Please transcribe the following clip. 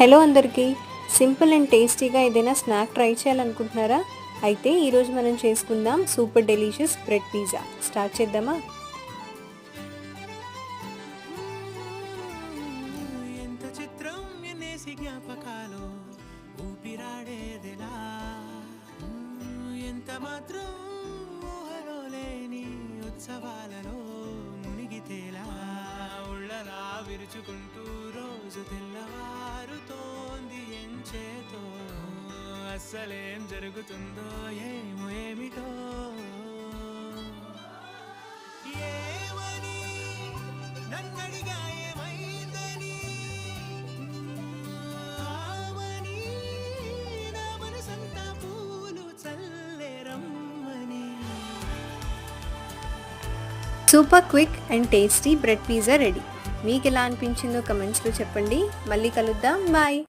Hello అందరికీ. Simple and టేస్టీగా ఏదైనా స్నాక్ ట్రై చేయాలనుకుంటున్నారా? అయితే ఈరోజు మనం చేసుకుందాం super delicious bread pizza. Start చేద్దామా? ఎంత చిత్రం ఎన్నేసి జ్ఞాపకాలు ఊపిరాడేదిలా? మ్మ్, ఎంత మాత్రం ఊహలో లేని ఉత్సవాలలో మునిగితేలా? ఉళ్ళలా విరుచుకుంటూ రోజు తెల్లవారుతోంది అస్సలేం జరుగుతుందో ఏమో ఏమిటో. ఏమని? నన్నడిగా ఏమైందని? ఆమని? నా మనసంతా పూలు చల్లేరమ్మని super quick and tasty bread pizza ready. మీకు ఎలా అనిపించిందో కమెంట్స్లో చెప్పండి. మళ్ళీ కలుద్దాం. బాయ్.